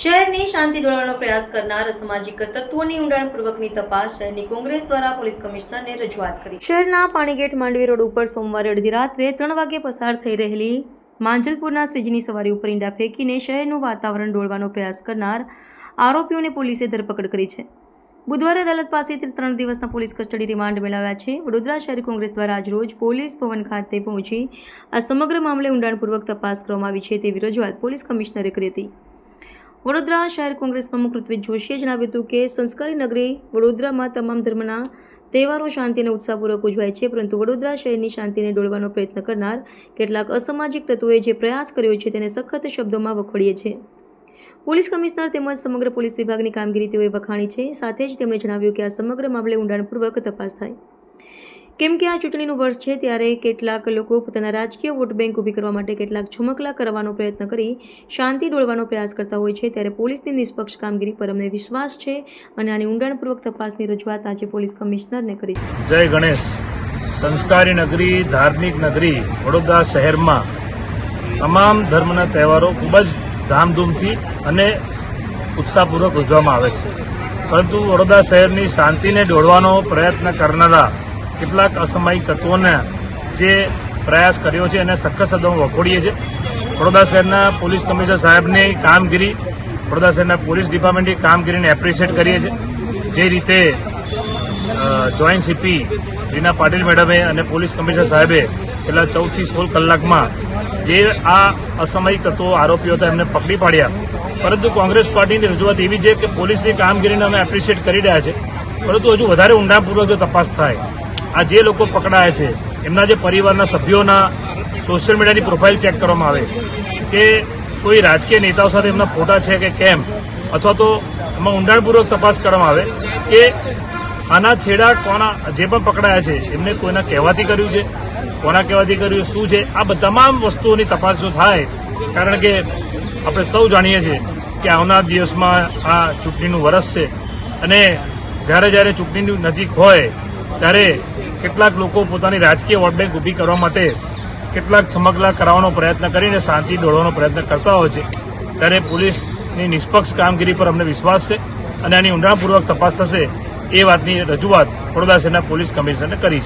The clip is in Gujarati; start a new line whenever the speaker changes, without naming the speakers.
શહેરની શાંતિ દોડવાનો પ્રયાસ કરનાર સામાજિક તત્વોની ઊંડાણપૂર્વકની તપાસ શહેરની કોંગ્રેસ દ્વારા પોલીસ કમિશનરને રજૂઆત કરી. શહેરના પાણીગેટ માંડવી રોડ ઉપર સોમવારે અડધી રાત્રે ત્રણ વાગે પસાર થઈ રહેલી માંજલપુરના શ્રીજીની સવારી ઉપર ઈંડા ફેંકીને શહેરનું વાતાવરણ ડોળવાનો પ્રયાસ કરનાર આરોપીઓને પોલીસે ધરપકડ કરી છે. બુધવારે અદાલત પાસેથી ત્રણ દિવસના પોલીસ કસ્ટડી રિમાન્ડ મેળવ્યા છે. વડોદરા શહેર કોંગ્રેસ દ્વારા આજરોજ પોલીસ ભવન ખાતે પહોંચી આ સમગ્ર મામલે ઊંડાણપૂર્વક તપાસ કરવામાં આવી છે તેવી રજૂઆત પોલીસ કમિશનરે કરી હતી. વડોદરા શહેર કોંગ્રેસ પ્રમુખ ઋત્વિક જોશીએ જણાવ્યું હતું કે સંસ્કારી નગરી વડોદરામાં તમામ ધર્મના તહેવારો શાંતિ અને ઉત્સાહપૂર્વક ઉજવાય છે, પરંતુ વડોદરા શહેરની શાંતિને ડોળવાનો પ્રયત્ન કરનાર કેટલાક અસામાજિક તત્વોએ જે પ્રયાસ કર્યો છે તેને સખત શબ્દોમાં વખોડીએ છે. પોલીસ કમિશનર તેમજ સમગ્ર પોલીસ વિભાગની કામગીરી તેઓએ વખાણી છે, સાથે જ તેમણે જણાવ્યું કે આ સમગ્ર મામલે ઊંડાણપૂર્વક તપાસ થાય. કેમ કે આ ચૂંટણીનું વર્ષ છે ત્યારે કેટલાક લોકો પોતાના રાજકીય વોટ બેંક ઊભી કરવા માટે કેટલાક છમકલા કરવાનો પ્રયત્ન કરી શાંતિ ડોળવાનો પ્રયાસ કરતા હોય છે ત્યારે પોલીસની નિષ્પક્ષ કામગીરી પર અમને વિશ્વાસ છે અને આની ઊંડાણપૂર્વક તપાસની રજૂઆત આજે પોલીસ કમિશનરને કરી
જય ગણેશ. સંસ્કારી નગરી, ધાર્મિક નગરી, વડોદરા શહેરમાં તમામ ધર્મના તહેવારો ખૂબ જ ધામધૂમથી અને ઉત્સાહપૂર્વક ઉજવવામાં આવે છે. પરંતુ વડોદરા શહેરની શાંતિને ડોળવાનો પ્રયત્ન કરનારા કેટલાક અસમાયિક તત્વોને જે પ્રયાસ કર્યો છે એને સખત શબ્દોમાં વખોડીએ છીએ વડોદરા શહેરના પોલીસ કમિશનર સાહેબની કામગીરી, વડોદરા શહેરના પોલીસ ડિપાર્ટમેન્ટની કામગીરીને એપ્રિશિએટ કરીએ છીએ જે રીતે જોઈન્ટ સીપી રીના પાટીલ મેડમે અને પોલીસ કમિશનર સાહેબે છેલ્લા ચૌદથી સોળ કલાકમાં જે આ અસમયિક તત્વો, આરોપીઓ હતા એમને પકડી પાડ્યા. પરંતુ કોંગ્રેસ પાર્ટીની રજૂઆત એવી છે કે પોલીસની કામગીરીને અમે એપ્રિશિએટ કરી રહ્યા છે. પરંતુ હજુ વધારે ઊંડાણપૂર્વક જો તપાસ થાય આ જે લોકો પકડાયા છે, એમના જે પરિવારના સભ્યોના સોશિયલ મીડિયાની પ્રોફાઇલ ચેક કરવામાં આવે, કે કોઈ રાજકીય નેતાઓ સાથે એમના ફોટા છે કે કેમ? અથવા તો એમાં ઊંડાણપૂર્વક તપાસ કરવામાં આવે, કે આના છેડા કોના, જે પણ પકડાયા છે, એમને કોઈના કહેવાથી કર્યું છે, કોના કહેવાથી કર્યું શું છે? આ તમામ વસ્તુઓની તપાસ જો થાય, કારણ કે આપણે સૌ જાણીએ છીએ કે આવનાર દિવસમાં આ ચૂંટણીનું વરસ છે અને જ્યારે જ્યારે ચૂંટણીની નજીક હોય, ત્યારે કેટલાક લોકો પોતાની રાજકીય વોટ બેંક ઊભી કરવા માટે કેટલાક છમકલા કરાવવાનો પ્રયત્ન કરીને શાંતિ દોડવાનો પ્રયત્ન કરતા હોય છે. ત્યારે પોલીસની નિષ્પક્ષ કામગીરી પર અમને વિશ્વાસ છે અને આની ઊંડાણપૂર્વક તપાસ થશે એ વાતની રજૂઆત વડોદરા શહેરના પોલીસ કમિશનરને કરી છે.